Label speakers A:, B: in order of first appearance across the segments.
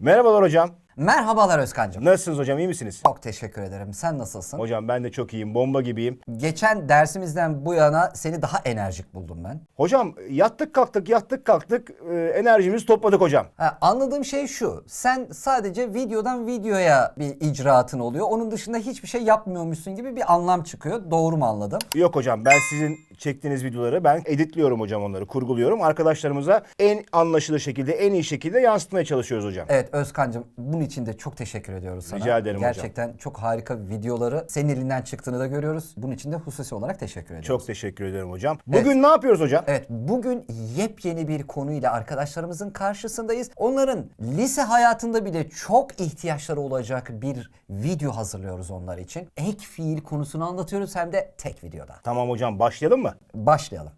A: Merhabalar hocam.
B: Merhabalar Özkan'cığım.
A: Nasılsınız hocam iyi misiniz?
B: Çok teşekkür ederim. Sen nasılsın?
A: Hocam ben de çok iyiyim. Bomba gibiyim.
B: Geçen dersimizden bu yana seni daha enerjik buldum ben.
A: Hocam yattık kalktık yattık kalktık e, enerjimizi topladık hocam.
B: Ha, anladığım şey şu. Sen sadece videodan videoya bir icraatın oluyor. Onun dışında hiçbir şey yapmıyormuşsun gibi bir anlam çıkıyor. Doğru mu anladım?
A: Yok hocam ben sizin çektiğiniz videoları ben editliyorum hocam onları kurguluyorum. Arkadaşlarımıza en anlaşılır şekilde en iyi şekilde yansıtmaya çalışıyoruz hocam.
B: Evet Özkan'cığım bunun için de çok teşekkür ediyoruz sana.
A: Rica ederim hocam.
B: Gerçekten çok harika videoları senin elinden çıktığını da görüyoruz. Bunun için de hususi olarak teşekkür ediyoruz.
A: Çok teşekkür ederim hocam. Bugün ne yapıyoruz hocam?
B: Evet bugün yepyeni bir konuyla arkadaşlarımızın karşısındayız. Onların lise hayatında bile çok ihtiyaçları olacak bir video hazırlıyoruz onlar için. Ek fiil konusunu anlatıyoruz hem de tek videoda.
A: Tamam hocam başlayalım mı?
B: Başlayalım.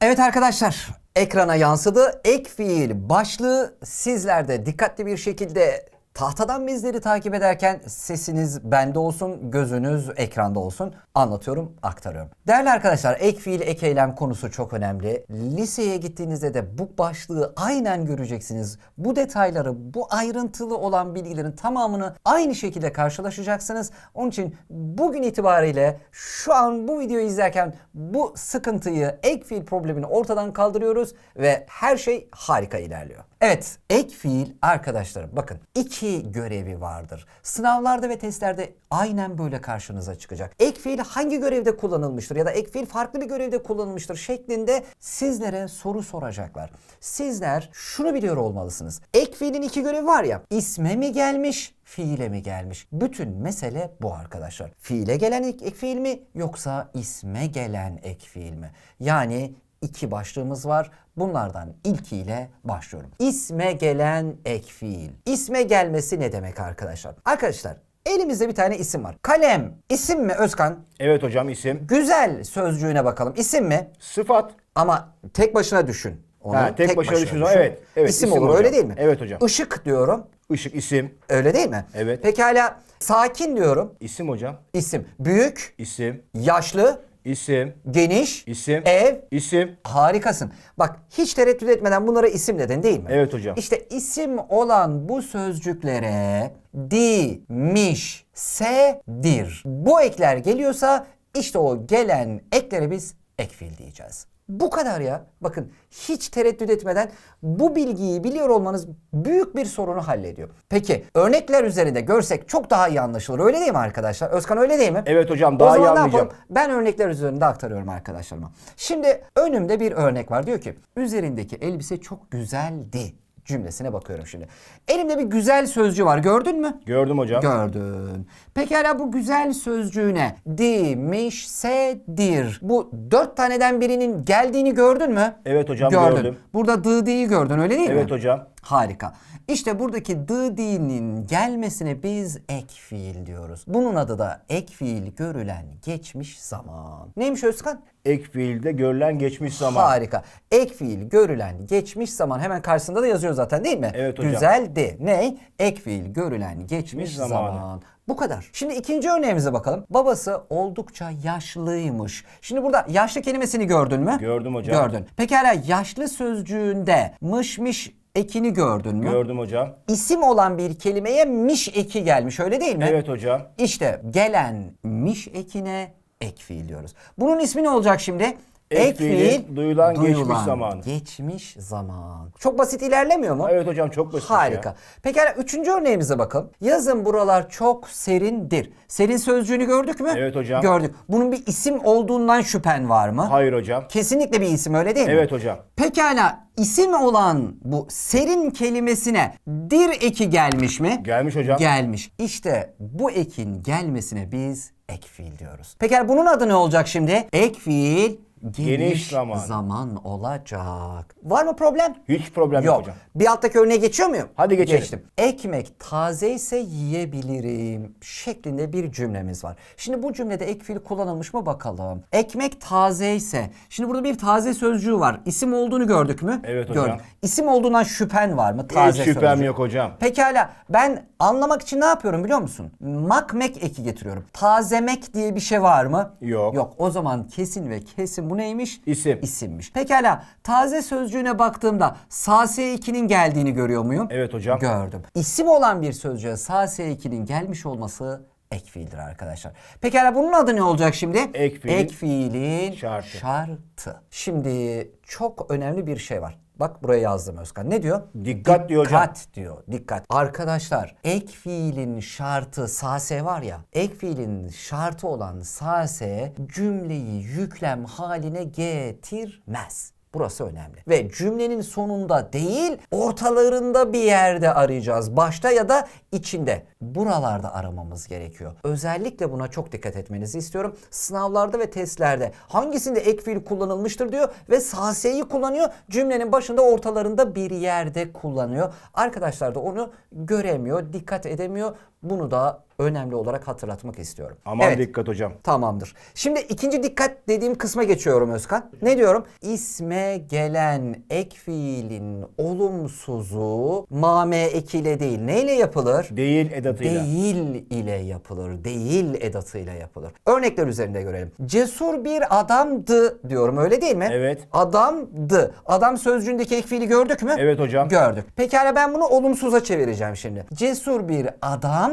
B: Evet arkadaşlar ekrana yansıdı. Ek fiil başlığı sizlerde dikkatli bir şekilde tahtadan bizleri takip ederken sesiniz bende olsun, gözünüz ekranda olsun. Anlatıyorum, aktarıyorum. Değerli arkadaşlar ek fiil, ek eylem konusu çok önemli. Liseye gittiğinizde de bu başlığı aynen göreceksiniz. Bu detayları, bu ayrıntılı olan bilgilerin tamamını aynı şekilde karşılaşacaksınız. Onun için bugün itibariyle şu an bu videoyu izlerken bu sıkıntıyı, ek fiil problemini ortadan kaldırıyoruz ve her şey harika ilerliyor. Evet, ek fiil arkadaşlarım bakın iki görevi vardır. Sınavlarda ve testlerde aynen böyle karşınıza çıkacak. Ek fiil hangi görevde kullanılmıştır ya da ek fiil farklı bir görevde kullanılmıştır şeklinde sizlere soru soracaklar. Sizler şunu biliyor olmalısınız. Ek fiilin iki görevi var ya. isme mi gelmiş, fiile mi gelmiş? Bütün mesele bu arkadaşlar. Fiile gelen ek, ek fiil mi yoksa isme gelen ek fiil mi? Yani iki başlığımız var. Bunlardan ilkiyle başlıyorum. İsme gelen ek fiil. İsme gelmesi ne demek arkadaşlar? Arkadaşlar elimizde bir tane isim var. Kalem isim mi Özkan?
A: Evet hocam isim.
B: Güzel sözcüğüne bakalım. İsim mi?
A: Sıfat.
B: Ama tek başına düşün. Onu
A: Ha, tek başına düşündüğün zaman evet, evet,
B: İsim,
A: isim
B: olur
A: hocam.
B: öyle değil mi?
A: Evet hocam.
B: Işık diyorum.
A: Işık isim.
B: Öyle değil mi?
A: Evet.
B: Pekala sakin diyorum.
A: İsim hocam.
B: İsim. Büyük,
A: İsim.
B: yaşlı,
A: İsim.
B: geniş,
A: İsim.
B: ev,
A: İsim.
B: Harikasın. Bak hiç tereddüt etmeden bunlara isim dedin değil mi?
A: Evet hocam.
B: İşte isim olan bu sözcüklere di, miş, se, dir. Bu ekler geliyorsa işte o gelen eklere biz ek fiil diyeceğiz. Bu kadar ya. Bakın hiç tereddüt etmeden bu bilgiyi biliyor olmanız büyük bir sorunu hallediyor. Peki örnekler üzerinde görsek çok daha iyi anlaşılır. Öyle değil mi arkadaşlar? Özkan öyle değil mi?
A: Evet hocam
B: O
A: daha iyi
B: zaman ne
A: anlayacağım.
B: Ben örnekler üzerinde aktarıyorum arkadaşlarıma. Şimdi önümde bir örnek var. Diyor ki üzerindeki elbise çok güzeldi cümlesine bakıyorum şimdi. Elimde bir güzel sözcüğü var. Gördün mü?
A: Gördüm hocam.
B: Gördün. Pekala bu güzel sözcüğüne di, miş, se, dir. Bu dört taneden birinin geldiğini gördün mü?
A: Evet hocam, gördüm.
B: Burada dı, di'yi gördün öyle değil mi?
A: Evet hocam.
B: Harika. İşte buradaki dı di'nin gelmesine biz ek fiil diyoruz. Bunun adı da ek fiil görülen geçmiş zaman. Neymiş Özkan?
A: Ek fiilde görülen geçmiş zaman.
B: Harika. Ek fiil görülen geçmiş zaman hemen karşısında da yazıyor zaten değil mi?
A: Evet hocam.
B: Güzeldi. Ne? Ek fiil görülen geçmiş
A: zamanı.
B: zaman. Bu kadar. Şimdi ikinci örneğimize bakalım. Babası oldukça yaşlıymış. Şimdi burada yaşlı kelimesini gördün mü?
A: Gördüm hocam.
B: Gördün. Pekala yaşlı sözcüğünde mışmış ekini gördün mü?
A: Gördüm hocam.
B: İsim olan bir kelimeye miş eki gelmiş öyle değil mi?
A: Evet hocam.
B: İşte gelen miş ekine ek fiil diyoruz. Bunun ismi ne olacak şimdi?
A: Ek fiilin duyulan geçmiş zaman.
B: Geçmiş zaman. Çok basit ilerlemiyor mu?
A: Evet hocam çok basit.
B: Harika. Pekala üçüncü örneğimize bakalım. Yazın buralar çok serindir. Serin sözcüğünü gördük mü?
A: Evet hocam.
B: Gördük. Bunun bir isim olduğundan şüphen var mı?
A: Hayır hocam.
B: Kesinlikle bir isim öyle değil mi?
A: Evet hocam.
B: Pekala isim olan bu serin kelimesine dir eki gelmiş mi?
A: Gelmiş hocam.
B: Gelmiş. İşte bu ekin gelmesine biz ek fiil diyoruz. Pekala bunun adı ne olacak şimdi? Ek fiil geniş,
A: Geniş zaman.
B: zaman olacak. Var mı problem?
A: Hiç problem yok,
B: Yok.
A: hocam.
B: Bir alttaki örneğe geçiyor muyum?
A: Hadi geçelim.
B: Geçtim. Ekmek taze ise yiyebilirim şeklinde bir cümlemiz var. Şimdi bu cümlede ek fiil kullanılmış mı bakalım. Ekmek taze ise. Şimdi burada bir taze sözcüğü var. İsim olduğunu gördük mü?
A: Evet hocam.
B: Gördük. İsim olduğundan şüphen var mı? Taze
A: Hiç şüphem
B: sözcüğü.
A: yok hocam.
B: Pekala ben anlamak için ne yapıyorum biliyor musun? Makmek eki getiriyorum. Tazemek diye bir şey var mı?
A: Yok.
B: Yok o zaman kesin ve kesin Bakın bu neymiş?
A: İsim.
B: İsimmiş. Pekala taze sözcüğüne baktığımda SAS2'nin geldiğini görüyor muyum?
A: Evet hocam.
B: Gördüm. İsim olan bir sözcüğe SAS2'nin gelmiş olması ek fiildir arkadaşlar. Pekala bunun adı ne olacak şimdi?
A: Ek fiilin
B: Ek fiilin
A: şartı.
B: şartı. Şimdi çok önemli bir şey var. Bak buraya yazdım Özkan. Ne diyor?
A: Dikkat diyor hocam.
B: Dikkat diyor. Dikkat. Arkadaşlar ek fiilin şartı sase var ya. Ek fiilin şartı olan sase cümleyi yüklem haline getirmez. Burası önemli. Ve cümlenin sonunda değil, ortalarında bir yerde arayacağız. Başta ya da içinde. Buralarda aramamız gerekiyor. Özellikle buna çok dikkat etmenizi istiyorum. Sınavlarda ve testlerde hangisinde ek fiil kullanılmıştır diyor ve saseyi kullanıyor. Cümlenin başında ortalarında bir yerde kullanıyor. Arkadaşlar da onu göremiyor, dikkat edemiyor. Bunu da önemli olarak hatırlatmak istiyorum.
A: Aman
B: Evet.
A: dikkat hocam.
B: Tamamdır. Şimdi ikinci dikkat dediğim kısma geçiyorum Özkan. Ne diyorum? İsme gelen ek fiilin olumsuzu mame ekiyle değil. Neyle yapılır?
A: Değil edatıyla.
B: Değil ile yapılır. Değil edatıyla yapılır. Örnekler üzerinde görelim. Cesur bir adamdı diyorum öyle değil mi?
A: Evet.
B: Adamdı. Adam sözcüğündeki ek fiili gördük mü?
A: Evet hocam.
B: Gördük. Pekala ben bunu olumsuza çevireceğim şimdi. Cesur bir adam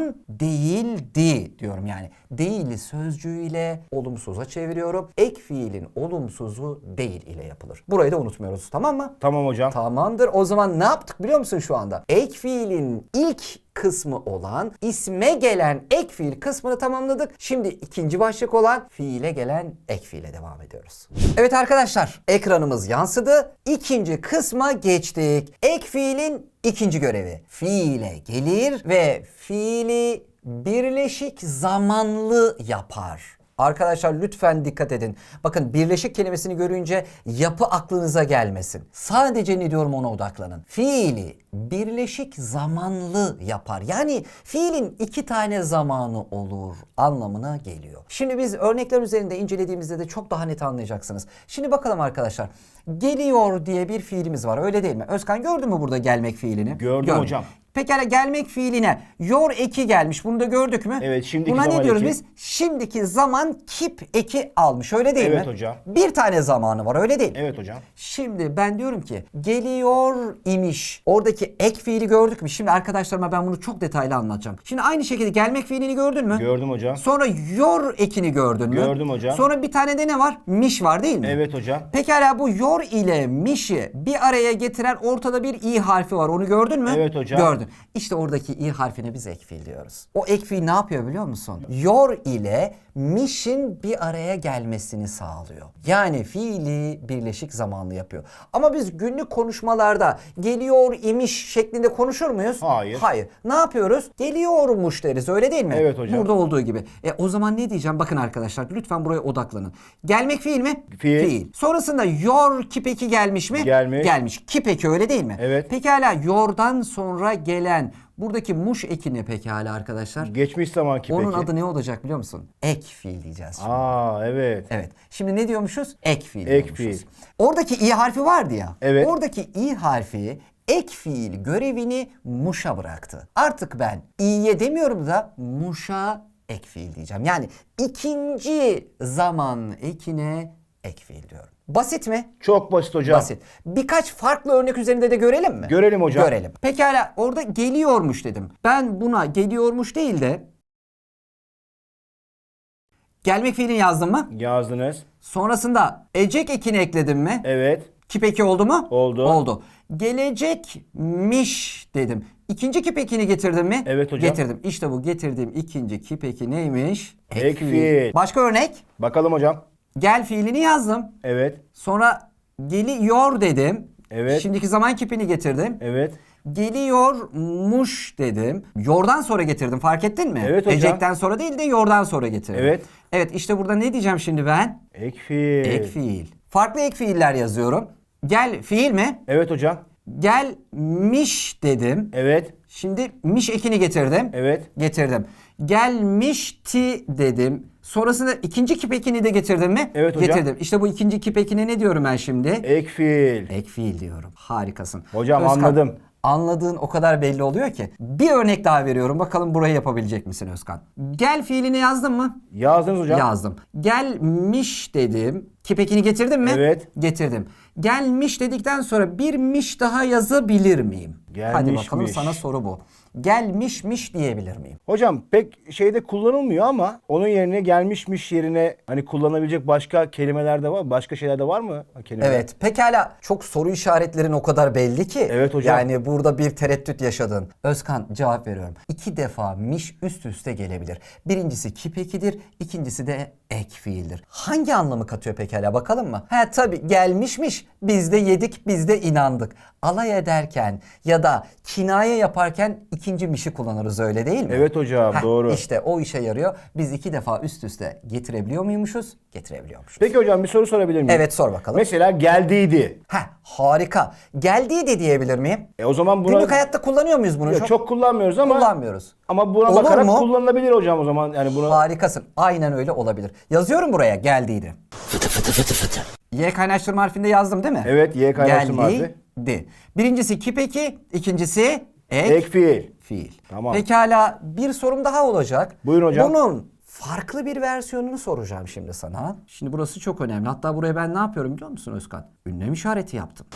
B: değildi diyorum yani. Değil sözcüğüyle olumsuza çeviriyorum. Ek fiilin olumsuzu değil ile yapılır. Burayı da unutmuyoruz tamam mı?
A: Tamam hocam.
B: Tamamdır. O zaman ne yaptık biliyor musun şu anda? Ek fiilin ilk kısmı olan isme gelen ek fiil kısmını tamamladık. Şimdi ikinci başlık olan fiile gelen ek fiile devam ediyoruz. Evet arkadaşlar ekranımız yansıdı. İkinci kısma geçtik. Ek fiilin ikinci görevi. Fiile gelir ve fiili birleşik zamanlı yapar. Arkadaşlar lütfen dikkat edin. Bakın birleşik kelimesini görünce yapı aklınıza gelmesin. Sadece ne diyorum ona odaklanın. Fiili birleşik zamanlı yapar. Yani fiilin iki tane zamanı olur anlamına geliyor. Şimdi biz örnekler üzerinde incelediğimizde de çok daha net anlayacaksınız. Şimdi bakalım arkadaşlar. Geliyor diye bir fiilimiz var öyle değil mi? Özkan gördün mü burada gelmek fiilini?
A: Gördüm hocam.
B: Pekala gelmek fiiline yor eki gelmiş. Bunu da gördük mü?
A: Evet, şimdiki
B: Buna ne
A: zaman
B: diyoruz
A: eki.
B: biz? Şimdiki zaman kip eki almış. Öyle değil mi?
A: Evet hocam.
B: Bir tane zamanı var öyle değil mi?
A: Evet hocam.
B: Şimdi ben diyorum ki geliyor imiş. Oradaki ek fiili gördük mü? Şimdi arkadaşlarıma ben bunu çok detaylı anlatacağım. Şimdi aynı şekilde gelmek fiilini gördün mü?
A: Gördüm hocam.
B: Sonra yor ekini gördün mü?
A: Gördüm hocam.
B: Sonra bir tane de ne var? Miş var değil mi?
A: Evet hocam.
B: Pekala bu yor ile mişi bir araya getiren ortada bir i harfi var. Onu gördün mü?
A: Evet hocam.
B: Gördün. İşte oradaki i harfine biz ek fiil diyoruz. O ek fiil ne yapıyor biliyor musun? Yor ile mişin bir araya gelmesini sağlıyor. Yani fiili birleşik zamanlı yapıyor. Ama biz günlük konuşmalarda geliyor imiş şeklinde konuşur muyuz?
A: Hayır.
B: Hayır. Ne yapıyoruz? Geliyormuş deriz öyle değil mi?
A: Evet hocam.
B: Burada olduğu gibi. E o zaman ne diyeceğim? Bakın arkadaşlar lütfen buraya odaklanın. Gelmek fiil mi?
A: Fiil.
B: Sonrasında yor kipeki gelmiş mi?
A: Gelmiş.
B: Gelmiş. Kipeki öyle değil mi?
A: Evet.
B: Pekala yordan sonra gelen buradaki muş ekini pekala arkadaşlar.
A: Geçmiş zamanki
B: Onun
A: peki.
B: adı ne olacak biliyor musun? Ek fiil diyeceğiz şimdi.
A: Aa evet.
B: Evet. Şimdi ne diyormuşuz? Ek fiil
A: Ek
B: diyormuşuz.
A: fiil.
B: Oradaki i harfi vardı ya.
A: Evet.
B: Oradaki i harfi ek fiil görevini muşa bıraktı. Artık ben i'ye demiyorum da muşa ek fiil diyeceğim. Yani ikinci zaman ekine ek fiil diyorum. Basit mi?
A: Çok basit hocam.
B: Basit. Birkaç farklı örnek üzerinde de görelim mi?
A: Görelim hocam.
B: Görelim. Pekala orada geliyormuş dedim. Ben buna geliyormuş değil de gelmek fiilini yazdım mı?
A: Yazdınız.
B: Sonrasında ecek ekini ekledim mi?
A: Evet.
B: Kip eki oldu mu?
A: Oldu.
B: Oldu. Gelecekmiş dedim. İkinci kip ekini getirdim mi?
A: Evet hocam.
B: Getirdim. İşte bu getirdiğim ikinci kip eki neymiş?
A: Ek fiil.
B: Başka örnek?
A: Bakalım hocam.
B: Gel fiilini yazdım.
A: Evet.
B: Sonra geliyor dedim.
A: Evet.
B: Şimdiki zaman kipini getirdim.
A: Evet.
B: Geliyormuş dedim. Yordan sonra getirdim fark ettin mi?
A: Evet hocam.
B: Ecekten sonra değil de yordan sonra getirdim.
A: Evet.
B: Evet işte burada ne diyeceğim şimdi ben?
A: Ek fiil.
B: Ek fiil. Farklı ek fiiller yazıyorum. Gel fiil mi?
A: Evet hocam.
B: Gelmiş dedim.
A: Evet.
B: Şimdi miş ekini getirdim.
A: Evet.
B: Getirdim. Gelmişti dedim. Sonrasında ikinci kip ekini de getirdim mi?
A: Evet hocam.
B: Getirdim. İşte bu ikinci kip ekine ne diyorum ben şimdi?
A: Ek fiil.
B: Ek fiil diyorum. Harikasın.
A: Hocam anladım.
B: Anladığın o kadar belli oluyor ki. Bir örnek daha veriyorum. Bakalım burayı yapabilecek misin Özkan? Gel fiilini yazdın mı?
A: Yazdınız hocam.
B: Yazdım. Gelmiş dedim. Kipekini getirdin mi?
A: Evet.
B: Getirdim. Gelmiş dedikten sonra bir miş daha yazabilir miyim? Hadi bakalım
A: Gelmişmiş.
B: sana soru bu. Gelmişmiş diyebilir miyim?
A: Hocam pek şeyde kullanılmıyor ama onun yerine gelmişmiş yerine hani kullanabilecek başka kelimeler de var. Başka şeyler de var mı? Kelimeler?
B: Evet. Pekala çok soru işaretlerin o kadar belli ki.
A: Evet hocam.
B: Yani burada bir tereddüt yaşadın. Özkan cevap veriyorum. İki defa miş üst üste gelebilir. Birincisi kip ekidir. ikincisi de ek fiildir. Hangi anlamı katıyor pekala bakalım mı? Ha tabii gelmişmiş. Biz de yedik biz de inandık. Alay ederken ya da kinaye yaparken ikinci mişi kullanırız öyle değil mi?
A: Evet hocam,
B: Heh,
A: doğru.
B: İşte o işe yarıyor. Biz iki defa üst üste getirebiliyor muymuşuz? Getirebiliyormuşuz.
A: Peki hocam bir soru sorabilir miyim?
B: Evet sor bakalım.
A: Mesela geldiydi.
B: Heh, harika. Geldiği de diyebilir miyim?
A: E o zaman buna
B: Günlük hayatta kullanıyor muyuz bunu?
A: Ya
B: çok,
A: çok kullanmıyoruz ama
B: kullanmıyoruz.
A: ama buna
B: Olur
A: bakarak
B: mu?
A: kullanılabilir hocam o zaman. Yani buna
B: Harikasın. Aynen öyle olabilir. Yazıyorum buraya geldiydi. Y kaynaştırma harfinde yazdım değil mi?
A: Evet, Y kaynaştırma harfi.
B: Geldi. Birincisi kip eki, ikincisi ek,
A: ek fiil.
B: fiil.
A: Tamam.
B: Pekala bir sorum daha olacak.
A: Buyurun hocam.
B: Bunun farklı bir versiyonunu soracağım şimdi sana. Şimdi burası çok önemli. Hatta buraya ben ne yapıyorum biliyor musun Özkan? Ünlem işareti yaptım.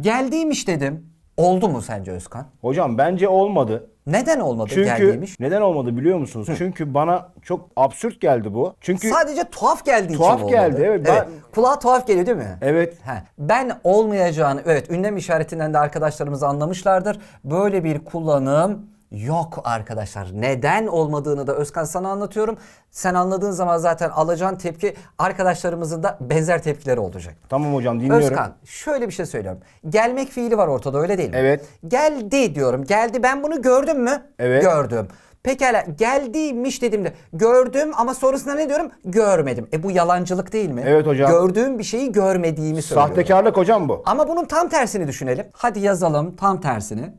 B: Geldiğimiş dedim. Oldu mu sence Özkan?
A: Hocam bence olmadı.
B: Neden olmadı
A: Çünkü
B: geldiğimiş?
A: neden olmadı biliyor musunuz? Çünkü bana çok absürt geldi bu. Çünkü
B: Sadece tuhaf geldiği
A: Tuhaf
B: için
A: geldi,
B: olmadı.
A: evet. Ben-
B: Kulağa tuhaf geliyor değil mi?
A: evet
B: He, ben olmayacağını, evet ünlem işaretinden de arkadaşlarımız anlamışlardır. Böyle bir kullanım yok arkadaşlar. Neden olmadığını da Özkan sana anlatıyorum. Sen anladığın zaman zaten alacağın tepki arkadaşlarımızın da benzer tepkileri olacak.
A: tamam hocam dinliyorum.
B: Özkan şöyle bir şey söylüyorum. Gelmek fiili var ortada öyle değil mi?
A: Evet.
B: Geldi diyorum. Geldi ben bunu gördüm mü?
A: Evet.
B: Gördüm. Pekala geldiymiş dediğimde gördüm ama sonrasında ne diyorum? Görmedim. E bu yalancılık değil mi?
A: Evet hocam.
B: Gördüğüm bir şeyi görmediğimi söylüyorum.
A: Sahtekarlık hocam bu.
B: Ama bunun tam tersini düşünelim. Hadi yazalım tam tersini.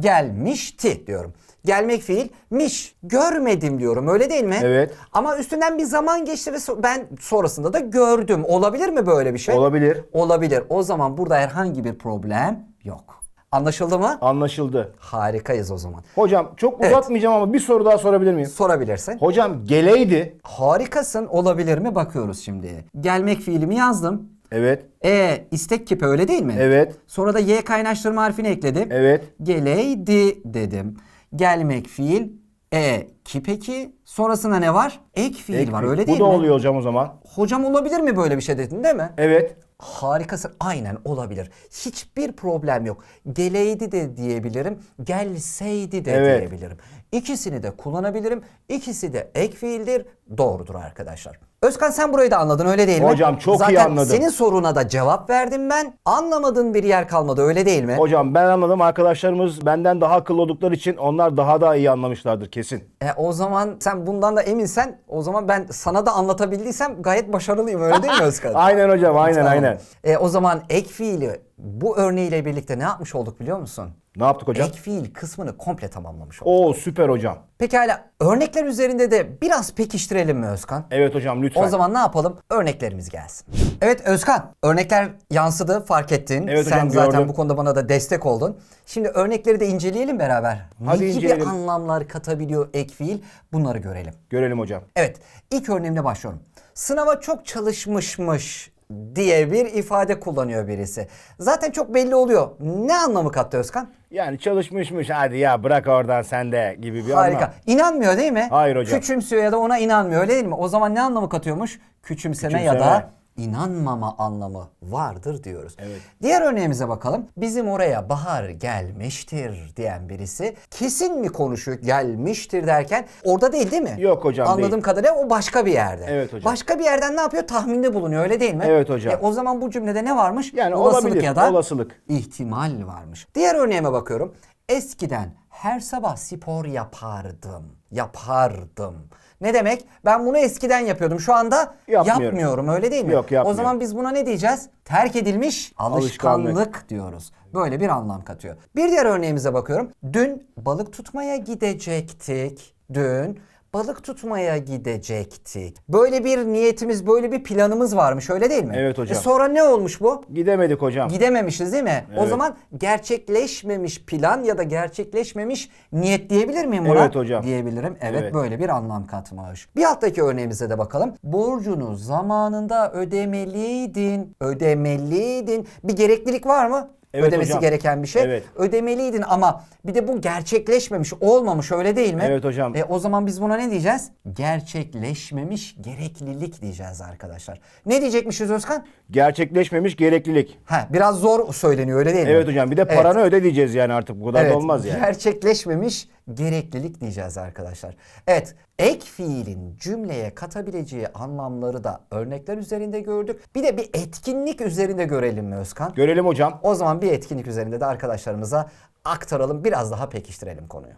B: Gelmişti diyorum. Gelmek fiil, miş. Görmedim diyorum öyle değil mi?
A: Evet.
B: Ama üstünden bir zaman geçti ve so- ben sonrasında da gördüm. Olabilir mi böyle bir şey?
A: Olabilir.
B: Olabilir. O zaman burada herhangi bir problem yok. Anlaşıldı mı?
A: Anlaşıldı.
B: Harikayız o zaman.
A: Hocam çok
B: Evet.
A: uzatmayacağım ama bir soru daha sorabilir miyim?
B: Sorabilirsin.
A: Hocam geleydi.
B: Harikasın. Olabilir mi? Bakıyoruz şimdi. Gelmek fiilimi yazdım.
A: Evet.
B: E istek kipi öyle değil mi?
A: Evet.
B: Sonra da y kaynaştırma harfini ekledim.
A: Evet.
B: Geleydi dedim. Gelmek fiil. E kipeki. Sonrasında ne var? Ek fiil
A: Ek
B: var
A: fiil.
B: öyle değil
A: Bu da
B: mi?
A: oluyor hocam o zaman.
B: Hocam olabilir mi böyle bir şey dedin değil mi?
A: Evet.
B: Harikasın. Aynen olabilir. Hiçbir problem yok. Geleydi de diyebilirim. Gelseydi de
A: Evet.
B: diyebilirim. İkisini de kullanabilirim. İkisi de ek fiildir. Doğrudur arkadaşlar. Özkan sen burayı da anladın öyle değil mi?
A: Hocam çok iyi
B: Zaten
A: anladım.
B: senin soruna da cevap verdim ben. Anlamadığın bir yer kalmadı öyle değil mi?
A: Hocam ben anladım. Arkadaşlarımız benden daha akıllı oldukları için onlar daha da iyi anlamışlardır kesin.
B: E, o zaman sen bundan da eminsen o zaman ben sana da anlatabildiysem gayet başarılıyım öyle değil mi Özkan?
A: Aynen hocam aynen
B: Tamam.
A: aynen.
B: E, o zaman ek fiili bu örneğiyle birlikte ne yapmış olduk biliyor musun?
A: Ne yaptık hocam?
B: Ek fiil kısmını komple tamamlamış olduk.
A: Oo süper hocam.
B: Pekala örnekler üzerinde de biraz pekiştirelim mi Özkan?
A: Evet hocam lütfen.
B: O zaman ne yapalım? Örneklerimiz gelsin. Evet Özkan, örnekler yansıdı fark ettin.
A: Evet
B: Sen
A: hocam,
B: zaten
A: gördüm.
B: bu konuda bana da destek oldun. Şimdi örnekleri de inceleyelim beraber.
A: Hadi
B: ne gibi
A: inceleyelim.
B: anlamlar katabiliyor ek fiil? Bunları görelim.
A: Görelim hocam.
B: Evet, ilk örneğimle başlıyorum. Sınava çok çalışmışmış diye bir ifade kullanıyor birisi. Zaten çok belli oluyor. Ne anlamı kattı Özkan?
A: Yani çalışmışmış hadi ya bırak oradan sen de gibi bir
B: Harika.
A: anlam.
B: İnanmıyor değil mi?
A: Hayır hocam.
B: Küçümsüyor ya da ona inanmıyor öyle değil mi? O zaman ne anlamı katıyormuş? Küçümseme, ya
A: Küçümseme.
B: da inanmama anlamı vardır diyoruz.
A: Evet.
B: Diğer örneğimize bakalım. Bizim oraya bahar gelmiştir diyen birisi kesin mi konuşuyor gelmiştir derken orada değil değil mi?
A: Yok hocam,
B: Anladığım
A: değil.
B: kadarıyla o başka bir yerde.
A: Evet hocam.
B: Başka bir yerden ne yapıyor? Tahminde bulunuyor öyle değil mi?
A: Evet hocam.
B: E, o zaman bu cümlede ne varmış?
A: Yani
B: Olasılık
A: olabilir,
B: ya da
A: olasılık.
B: ihtimal varmış. Diğer örneğime bakıyorum. Eskiden her sabah spor yapardım. Yapardım. Ne demek? Ben bunu eskiden yapıyordum. Şu anda
A: Yapmıyorum.
B: yapmıyorum. Öyle değil mi?
A: Yok,
B: O
A: yapmıyorum.
B: zaman biz buna ne diyeceğiz? Terk edilmiş alışkanlık,
A: Alışkanlık.
B: diyoruz. Böyle bir anlam katıyor. Bir diğer örneğimize bakıyorum. Dün balık tutmaya gidecektik. Dün balık tutmaya gidecektik. Böyle bir niyetimiz, böyle bir planımız varmış öyle değil mi?
A: Evet hocam.
B: E sonra ne olmuş bu?
A: Gidemedik hocam.
B: Gidememişiz değil mi? O
A: Evet.
B: zaman gerçekleşmemiş plan ya da gerçekleşmemiş niyet diyebilir miyim buna?
A: Evet hocam.
B: Diyebilirim. Evet,
A: Evet.
B: böyle bir anlam katmış. Bir alttaki örneğimize de bakalım. Borcunu zamanında ödemeliydin. Ödemeliydin. Bir gereklilik var mı?
A: Evet
B: Ödemesi
A: hocam.
B: gereken bir şey.
A: Evet.
B: Ödemeliydin ama bir de bu gerçekleşmemiş, olmamış öyle değil mi?
A: Evet hocam.
B: E, o zaman biz buna ne diyeceğiz? Gerçekleşmemiş gereklilik diyeceğiz arkadaşlar. Ne diyecekmişiz Özkan?
A: Gerçekleşmemiş gereklilik.
B: Ha, biraz zor söyleniyor öyle değil mi?
A: Evet hocam bir de
B: Evet.
A: paranı öde diyeceğiz yani artık bu kadar
B: Evet,
A: da olmaz yani.
B: Gerçekleşmemiş gereklilik diyeceğiz arkadaşlar. Evet, ek fiilin cümleye katabileceği anlamları da örnekler üzerinde gördük. Bir de bir etkinlik üzerinde görelim mi Özkan?
A: Görelim hocam.
B: O zaman bir etkinlik üzerinde de arkadaşlarımıza aktaralım. Biraz daha pekiştirelim konuyu.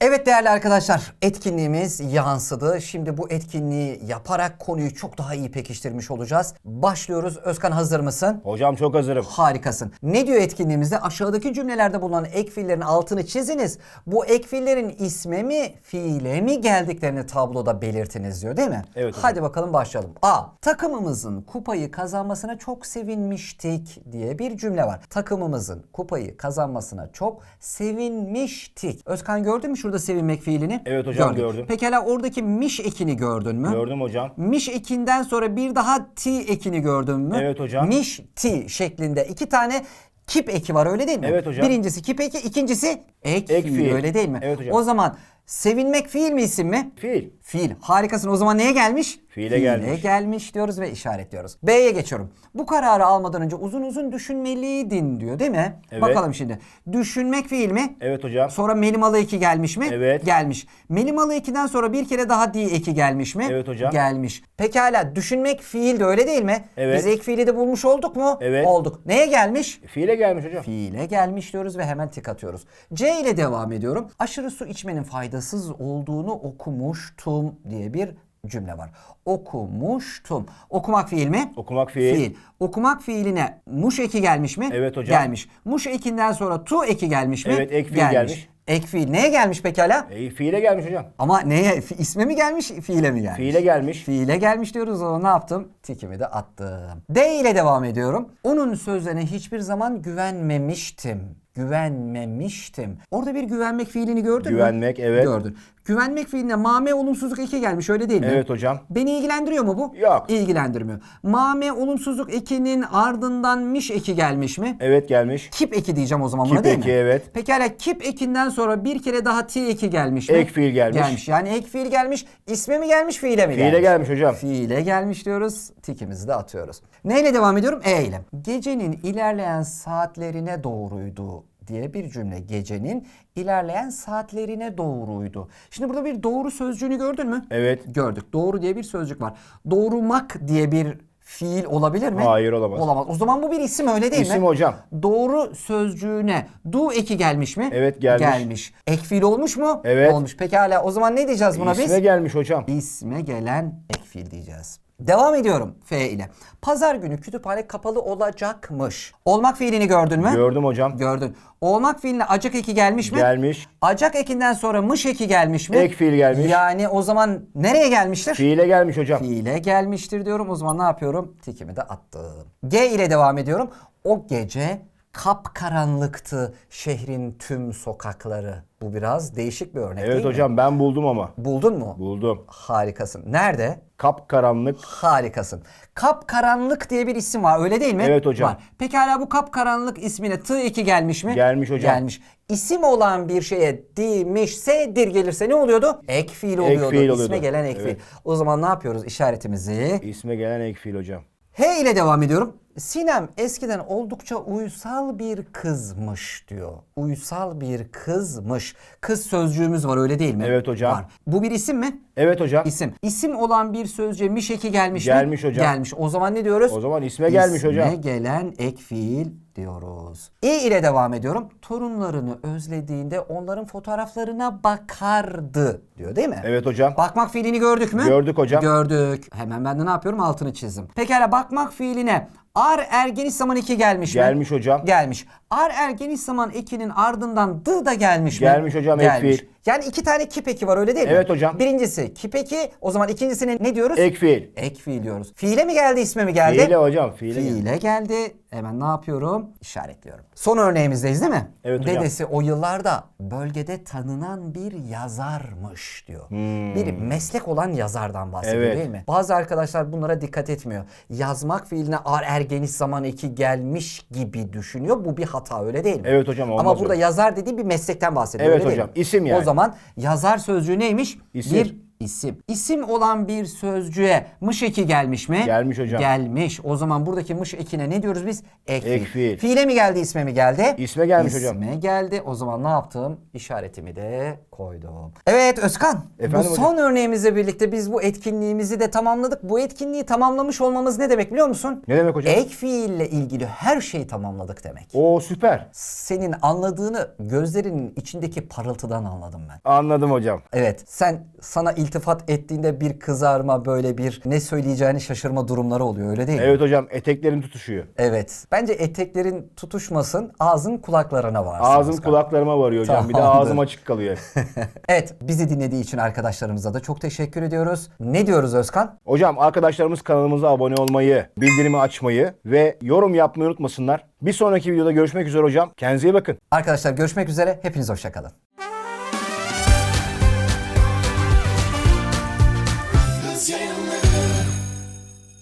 B: Evet değerli arkadaşlar etkinliğimiz yansıdı. Şimdi bu etkinliği yaparak konuyu çok daha iyi pekiştirmiş olacağız. Başlıyoruz. Özkan hazır mısın?
A: Hocam çok hazırım.
B: Harikasın. Ne diyor etkinliğimizde? Aşağıdaki cümlelerde bulunan ek fiillerin altını çiziniz. Bu ek fiillerin isme mi, fiile mi geldiklerini tabloda belirtiniz diyor değil mi?
A: Evet hocam.
B: Hadi bakalım başlayalım. A. Takımımızın kupayı kazanmasına çok sevinmiştik diye bir cümle var. Takımımızın kupayı kazanmasına çok sevinmiştik. Özkan gördün mü şurada sevinmek fiilini?
A: Evet hocam, gördüm.
B: Pekala oradaki miş ekini gördün mü?
A: Gördüm hocam.
B: Miş ekinden sonra bir daha ti ekini gördün mü?
A: Evet hocam.
B: Miş ti şeklinde iki tane kip eki var öyle değil mi?
A: Evet hocam.
B: Birincisi kip eki, ikincisi ek,
A: Ek
B: fiil,
A: fiil.
B: öyle değil mi?
A: Evet hocam.
B: O zaman sevinmek fiil mi isim mi?
A: Fiil.
B: Fiil. Harikasın. O zaman neye gelmiş?
A: Fiile gelmiş.
B: gelmiş diyoruz ve işaretliyoruz. B'ye geçiyorum. Bu kararı almadan önce uzun uzun düşünmeliydin diyor değil mi?
A: Evet.
B: Bakalım şimdi. Düşünmek fiil mi?
A: Evet hocam.
B: Sonra melimalı eki gelmiş mi?
A: Evet.
B: Gelmiş. Melimalı ekiden sonra bir kere daha di eki gelmiş mi?
A: Evet hocam.
B: Gelmiş. Pekala düşünmek fiil de öyle değil mi?
A: Evet.
B: Biz ek fiili de bulmuş olduk mu?
A: Evet.
B: Olduk. Neye gelmiş?
A: Fiile gelmiş hocam.
B: Fiile gelmiş diyoruz ve hemen tik atıyoruz. C ile devam ediyorum. Aşırı su içmenin faydasız olduğunu okumuştum diye bir cümle var. Okumuştum. Okumak fiil mi?
A: Okumak fiil.
B: Okumak fiiline muş eki gelmiş mi?
A: Evet hocam.
B: Gelmiş. Muş ekinden sonra tu eki gelmiş mi?
A: Evet, ek fiil gelmiş.
B: Ek fiil neye gelmiş pekala?
A: E, fiile gelmiş hocam.
B: Ama neye? Fi- isme mi gelmiş, fiile mi gelmiş?
A: Fiile gelmiş.
B: Fiile gelmiş diyoruz. O ne yaptım? Tikimi de attım. D ile devam ediyorum. Onun sözlerine hiçbir zaman güvenmemiştim. Güvenmemiştim. Orada bir güvenmek fiilini gördün mü?
A: Güvenmek, evet.
B: Gördün. Güvenmek fiiline mame olumsuzluk eki gelmiş öyle değil mi?
A: Evet hocam.
B: Beni ilgilendiriyor mu bu?
A: Yok.
B: İlgilendirmiyor. Mame olumsuzluk ekinin ardından miş eki gelmiş mi?
A: Evet gelmiş.
B: Kip eki diyeceğim o zaman buna
A: Kip
B: değil
A: eki,
B: mi?
A: evet.
B: Pekala kip ekinden sonra bir kere daha ti eki gelmiş mi?
A: Ek fiil gelmiş.
B: Gelmiş. Yani ek fiil gelmiş. İsme mi gelmiş fiile mi
A: Fiile
B: gelmiş?
A: gelmiş hocam.
B: Fiile gelmiş diyoruz. Tikimizi de atıyoruz. Neyle devam ediyorum? E ile. Gecenin ilerleyen saatlerine doğruydu diye bir cümle. Gecenin ilerleyen saatlerine doğruydu. Şimdi burada bir doğru sözcüğünü gördün mü?
A: Evet.
B: Gördük. Doğru diye bir sözcük var. Doğrumak diye bir fiil olabilir mi?
A: Hayır, olamaz.
B: Olamaz. O zaman bu bir isim öyle değil mi?
A: İsim hocam.
B: Doğru sözcüğüne du eki gelmiş mi?
A: Evet, gelmiş.
B: Gelmiş. Ek fiil olmuş mu?
A: Evet.
B: Olmuş. Pekala o zaman ne diyeceğiz buna
A: İsme
B: biz?
A: gelmiş hocam.
B: İsme gelen ek fiil diyeceğiz. Devam ediyorum F ile. Pazar günü kütüphane kapalı olacakmış. Olmak fiilini gördün mü?
A: Gördüm hocam.
B: Gördün. Olmak fiiline acak eki gelmiş mi?
A: Gelmiş.
B: Acak ekinden sonra mış eki gelmiş mi?
A: Ek fiil gelmiş.
B: Yani o zaman nereye gelmiştir?
A: Fiile gelmiş hocam.
B: Fiile gelmiştir diyorum. O zaman ne yapıyorum? Tikimi de attım. G ile devam ediyorum. O gece kapkaranlıktı şehrin tüm sokakları. Bu biraz değişik bir örnek değil
A: Evet
B: mi?
A: hocam ben buldum ama.
B: Buldun mu?
A: Buldum.
B: Harikasın. Nerede?
A: Kapkaranlık.
B: Harikasın. Kapkaranlık diye bir isim var öyle değil mi?
A: Evet hocam.
B: Var. Pekala bu kapkaranlık ismine tı eki gelmiş mi?
A: Gelmiş hocam.
B: Gelmiş. İsim olan bir şeye dimişse dir gelirse ne oluyordu? Ek fiil oluyordu.
A: fiil oluyordu.
B: İsme gelen ek
A: Evet.
B: fiil. O zaman ne yapıyoruz? İşaretimizi
A: İsme gelen ek fiil hocam.
B: H ile devam ediyorum. Sinem eskiden oldukça uysal bir kızmış diyor. Uysal bir kızmış. Kız sözcüğümüz var öyle değil mi?
A: Evet hocam.
B: Var. Bu bir isim mi?
A: Evet hocam.
B: İsim. İsim olan bir sözcüğe mişeki gelmiş mi?
A: Gelmiş hocam.
B: Gelmiş. O zaman ne diyoruz?
A: O zaman isme gelmiş
B: İsme
A: hocam.
B: gelen ek fiil diyoruz. İ ile devam ediyorum. Torunlarını özlediğinde onların fotoğraflarına bakardı diyor değil mi?
A: Evet hocam.
B: Bakmak fiilini gördük mü?
A: Gördük hocam.
B: Gördük. Hemen ben de ne yapıyorum? Altını çizdim. Pekala bakmak fiiline ar ergeniş zaman iki gelmiş mi?
A: Gelmiş hocam.
B: Gelmiş. Ar ergeniş zaman ekinin ardından dı da gelmiş mi?
A: Gelmiş hocam, ek
B: Gelmiş.
A: fiil.
B: Yani iki tane kip eki var öyle değil mi?
A: Evet hocam.
B: Birincisi kip eki. O zaman ikincisine ne diyoruz?
A: Ek fiil.
B: Ek fiil diyoruz. Fiile mi geldi isme mi geldi?
A: Fiile hocam. Fiile.
B: Fiile geldi. Hemen ne yapıyorum? İşaretliyorum. Son örneğimizdeyiz değil mi?
A: Evet hocam.
B: Dedesi o yıllarda bölgede tanınan bir yazarmış diyor. Bir meslek olan yazardan bahsediyor
A: Hmm. Evet.
B: değil mi? Bazı arkadaşlar bunlara dikkat etmiyor. Yazmak fiiline ar er geniş zaman eki gelmiş gibi düşünüyor. Bu bir hata öyle değil mi?
A: Evet hocam,
B: Ama burada
A: öyle.
B: yazar dediği bir meslekten bahsediyor.
A: Evet hocam, isim yani.
B: O zaman yazar sözcüğü neymiş?
A: İsim.
B: Bir isim. İsim olan bir sözcüğe mış eki gelmiş mi?
A: Gelmiş hocam.
B: Gelmiş. O zaman buradaki mış ekine ne diyoruz biz? Ek,
A: Ek
B: fiil.
A: fiil.
B: Fiile mi geldi isme mi geldi?
A: İsme gelmiş hocam.
B: İsme geldi. O zaman ne yaptım? İşaretimi de koydum. Evet Özkan.
A: Efendim
B: bu son örneğimizle birlikte biz bu etkinliğimizi de tamamladık. Bu etkinliği tamamlamış olmamız ne demek biliyor musun?
A: Ne demek hocam?
B: Ek fiille ilgili her şeyi tamamladık demek.
A: Oo süper.
B: Senin anladığını gözlerinin içindeki parıltıdan anladım ben.
A: Anladım hocam.
B: Evet sen sana iltifat ettiğinde bir kızarma böyle bir ne söyleyeceğini şaşırma durumları oluyor öyle değil mi?
A: Evet hocam eteklerim tutuşuyor.
B: Evet. Bence eteklerin tutuşmasın ağzın kulaklarına varsın.
A: Ağzım
B: Özkan.
A: kulaklarıma varıyor hocam. Bir de
B: Tamamdır.
A: ağzım açık kalıyor.
B: Evet bizi dinlediği için arkadaşlarımıza da çok teşekkür ediyoruz. Ne diyoruz Özkan?
A: hocam arkadaşlarımız kanalımıza abone olmayı, bildirimi açmayı ve yorum yapmayı unutmasınlar. Bir sonraki videoda görüşmek üzere hocam. Kendinize iyi bakın.
B: Arkadaşlar görüşmek üzere. Hepiniz hoşçakalın.